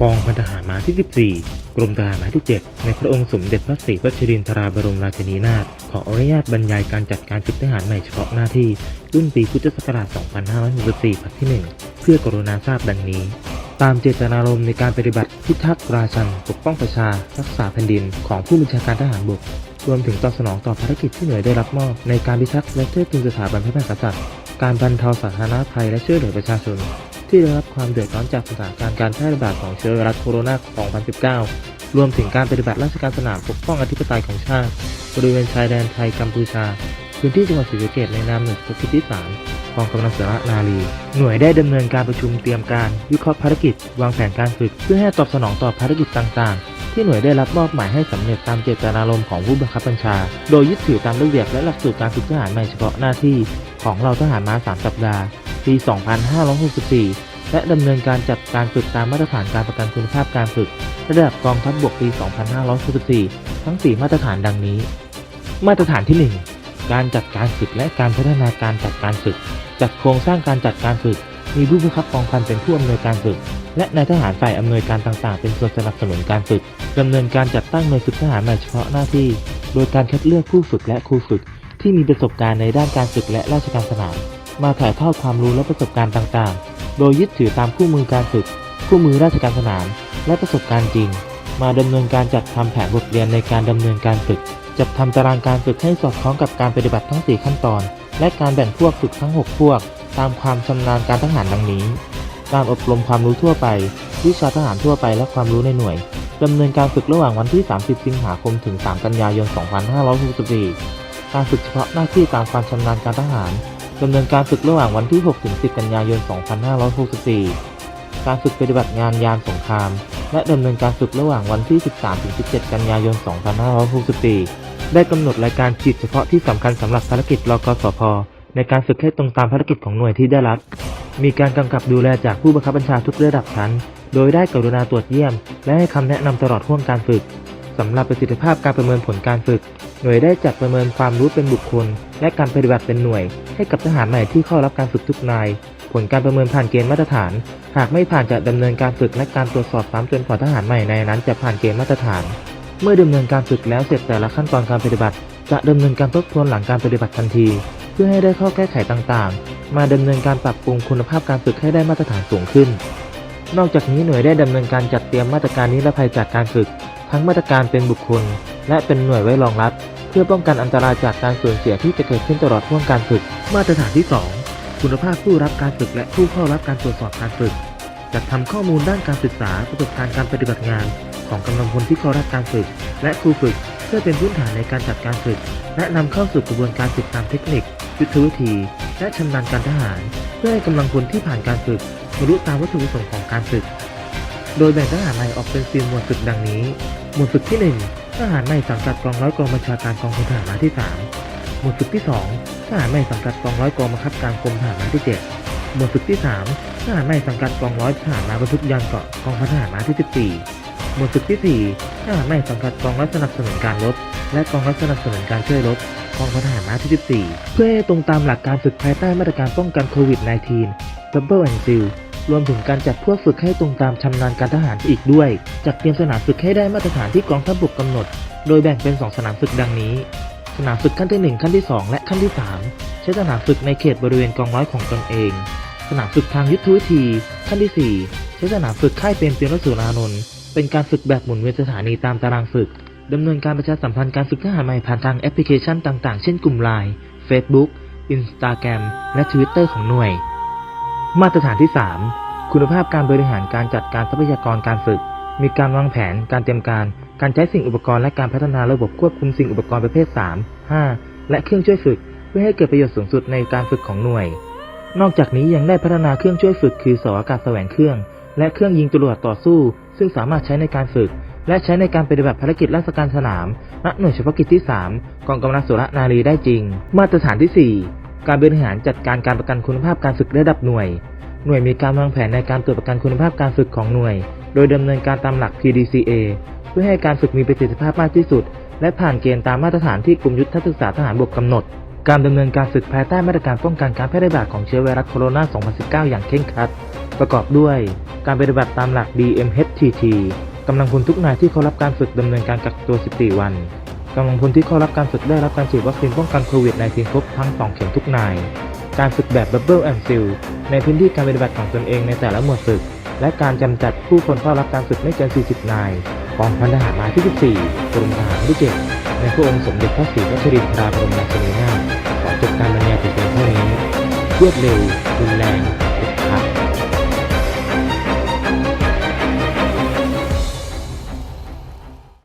กองพันทหารม้าที่ 14 กรมทหารม้าที่ 7 ในพระองค์สมเด็จพระศรีพัชรินทราบรมราชินีนาถขออนุญาตบรรยายการจัดการฝึกทหารใหม่เฉพาะหน้าที่รุ่นปีพุทธศักราช 2564ผัดที่ 1 เพื่อกรุณาทราบดังนี้ ตามเจตนารมณ์ในการปฏิบัติพิทักษ์ราชันปกป้องประชา รักษาแผ่นดินของผู้บัญชาการทหารบกรวมถึงตอบสนองต่อภารกิจที่หน่วยได้รับมอบในการพิทักษ์และเทิดทูนสถาบันพระมหากษัตริย์การบรรเทาสาธารณภัยและช่วยเหลือประชาชน ที่ได้รับความเดือดร้อนจากสถานการณ์การแพร่ระบาดของเชื้อไวรัสโคโรนา 2019 รวมถึงการปฏิบัติราชการสนามปกป้องอธิปไตยของชาติ บริเวณชายแดนไทยกัมพูชา พื้นที่จังหวัดศรีสะเกษในนามหน่วยพกิจที่3กองกำลังเสนานารี หน่วยได้ดำเนินการประชุมเตรียมการวิเคราะห์ภารกิจ วางแผนการฝึก เพื่อให้ตอบสนองต่อภารกิจต่างๆที่หน่วยได้รับมอบหมายให้สำเร็จตามเจตนารมณ์ของผู้บังคับบัญชา โดยยึดถือตามระเบียบและหลักสูตรการฝึกทหารใหม่เฉพาะหน้าที่ของเราทหารม้า3 สัปดาห์ ปี 2564 และดำเนินการจัดการฝึกตามมาตรฐานการประกันคุณภาพการฝึก ระดับกองทัพบกปี 2564 ทั้ง 4 มาตรฐานดังนี้ มาตรฐานที่ 1 การจัดการฝึกและการพัฒนาการจัดการฝึก จัดโครงสร้างการจัดการฝึก มีผู้บังคับกองพันเป็นผู้อำนวยการฝึก และนายทหารฝ่ายอำนวยการต่างๆ เป็นส่วนสนับสนุนการฝึกดำเนินการจัดตั้งหน่วยฝึกทหารใหม่เฉพาะหน้าที่ โดยการคัดเลือกผู้ฝึกและครูฝึกที่มีประสบการณ์ในด้านการฝึกและราชการสนาม มาถ่ายทอดความรู้และประสบการณ์ต่างๆ โดยยึดถือตามคู่มือการฝึก คู่มือราชการสนาม และประสบการณ์จริง มาดำเนินการจัดทำแผนบทเรียนในการดำเนินการฝึก จัดทำตารางการฝึกให้สอดคล้องกับการปฏิบัติทั้ง 4 ขั้นตอน และการแบ่งพวกฝึกทั้ง 6 พวก ตามความชำนาญการทหารดังนี้ การอบรมความรู้ทั่วไป วิชาทหารทั่วไปและความรู้ในหน่วยดำเนินการฝึกระหว่างวันที่ 30 สิงหาคม ถึง 3 กันยายน 2564 การฝึกเฉพาะหน้าที่ตามความชำนาญการทหาร ดำเนินการฝึกระหว่างวันที่ 6 ถึง 10 กันยายน 2564 การฝึกปฏิบัติงานยามสงคราม และดำเนินการฝึกระหว่างวันที่ 13 ถึง 17 กันยายน 2564 ได้กำหนดรายการขีดเฉพาะที่สำคัญสำหรับภารกิจรกสพ ในการฝึกให้ตรงตามภารกิจของหน่วยที่ได้รับ มีการกำกับดูแลจากผู้บังคับบัญชาทุกระดับชั้น โดยได้กรุณาตรวจเยี่ยม และให้คำแนะนำตลอดห่วงการฝึกสำหรับประสิทธิภาพการประเมินผลการฝึก หน่วยได้จัดประเมินความรู้เป็นบุคคล และการปฏิบัติเป็นหน่วย ให้กับทหารใหม่ที่เข้ารับการฝึกทุกนาย ผลการประเมินผ่านเกณฑ์มาตรฐาน หากไม่ผ่านจะดำเนินการฝึกและการตรวจสอบซ้ำจนกว่าทหารใหม่ในนั้นจะผ่านเกณฑ์มาตรฐาน เมื่อดำเนินการฝึกแล้วเสร็จแต่ละขั้นตอนการปฏิบัติ จะดำเนินการทบทวนหลังการปฏิบัติทันที เพื่อให้ได้ข้อแก้ไขต่างๆ มาดำเนินการปรับปรุงคุณภาพการฝึกให้ได้มาตรฐานสูงขึ้น นอกจากนี้หน่วยได้ดำเนินการจัดเตรียมมาตรการนิรภัยจากการฝึก ทั้งมาตรการเป็นบุคคล และเป็นหน่วยไว้รองรับ เพื่อป้องกันอันตรายจากการสูญเสียที่จะเกิดขึ้นตลอดช่วงการฝึก มาตรฐานที่ 2 คุณภาพผู้รับการฝึกและผู้เข้ารับการตรวจสอบการฝึก จัดทำข้อมูลด้านการศึกษาประสบการณ์การปฏิบัติงาน ของกำลังพลที่เข้ารับการฝึก และครูฝึก เพื่อเป็นพื้นฐานในการจัดการฝึก และนำเข้าสู่กระบวนการฝึกตามเทคนิค ยุทธวิธี และชำนาญการทหาร เพื่อให้กำลังพลที่ผ่านการฝึกบรรลุตามวัตถุประสงค์ของการฝึก โดยแบ่งทหารใหม่ออกเป็นสี่หมวดฝึกดังนี้ หมวดฝึกที่ 1 ทหารใหม่สังกัดกองร้อยกองบัญชาการกองพลทหารม้าที่ 3 หมวดฝึกที่ 2 ทหารใหม่สังกัดกองร้อยกองบังคับการกรมทหารม้าที่ 7 หมวดฝึกที่ 3 ทหารใหม่สังกัดกองร้อยทหารม้าบรรทุกยานเกาะกองพันทหารม้าที่ 14 หมวดฝึกที่ 4 ทหารใหม่สังกัดกองร้อยสนับสนุนการรบ และกองร้อยสนับสนุนการช่วยรบกองพันทหารม้าที่ 14 เพื่อให้ตรงตามหลักการฝึกภายใต้มาตรการป้องกันโควิด -19 Double and Seal รวมถึงการจัดพวกฝึกให้ตรงตามชำนาญการทหารอีกด้วย จัดเตรียมสนามฝึกให้ได้มาตรฐานที่กองทัพบกกำหนด โดยแบ่งเป็น 2 สนามฝึกดังนี้ สนามฝึกขั้นที่ 1 ขั้นที่ 2 และขั้นที่ 3 ใช้สนามฝึกในเขตบริเวณกองร้อยของตนเอง สนามฝึกทางยุทธวิธี ขั้นที่ 4 ใช้สนามฝึกค่ายเปรมเตียนรสุรานนท์เป็นการฝึกแบบหมุนเวียนสถานีตามตารางฝึกดำเนินการประชาสัมพันธ์การฝึกทหารใหม่ผ่านทางแอปพลิเคชันต่างๆ เช่นกลุ่ม Line Facebook Instagram และ Twitter ของหน่วย มาตรฐานที่ 3 คุณภาพการบริหารการจัดการทรัพยากรการฝึก มีการวางแผน การเตรียมการ การใช้สิ่งอุปกรณ์และการพัฒนาระบบควบคุมสิ่งอุปกรณ์ประเภท 3 5 และเครื่องช่วยฝึก เพื่อให้เกิดประโยชน์สูงสุดในการฝึกของหน่วย นอกจากนี้ยังได้พัฒนาเครื่องช่วยฝึก คือสาอากาศแสวงเครื่อง และเครื่องยิงจรวดต่อสู้ ซึ่งสามารถใช้ในการฝึก และใช้ในการปฏิบัติภารกิจราชการสนามณหน่วยเฉพาะกิจที่ 3 กองกำลังสุรนารีได้จริง มาตรฐานที่ 4 การบริหารจัดการการประกันคุณภาพการฝึกระดับหน่วย หน่วยมีการวางแผนในการตรวจประกันคุณภาพการฝึกของหน่วย โดยดำเนินการตามหลัก PDCA เพื่อให้การฝึกมีประสิทธิภาพมากที่สุด และผ่านเกณฑ์ตามมาตรฐานที่กรมยุทธศึกษาทหารบกกำหนด การดำเนินการฝึกภายใต้มาตรการป้องกันการแพร่ระบาดของเชื้อไวรัสโคโรนา 2019 อย่างเคร่งครัด ประกอบด้วย การปฏิบัติตามหลัก DMHTT กำลังพลทุกนายที่เข้ารับการฝึกดำเนินการกักตัว 14 วัน กำลังพลที่เข้ารับการฝึกได้รับการฉีดวัคซีนป้องกันโควิด -19 ครบทั้ง 2 เข็มทุกนาย การฝึกแบบ Bubble and Seal ในพื้นที่การปฏิบัติของตนเองในแต่ละหมวดฝึก และการจำจัดผู้คนเข้ารับการฝึกไม่เกิน 40 นายกองพันทหารมาที่ 14กรมทหารที่7ในพระองค์สมเด็จพระศรีพัชรินทราบรมราชินีนาถขอจบการบรรยายเพียงเท่านี้รวดเร็วรุนแรง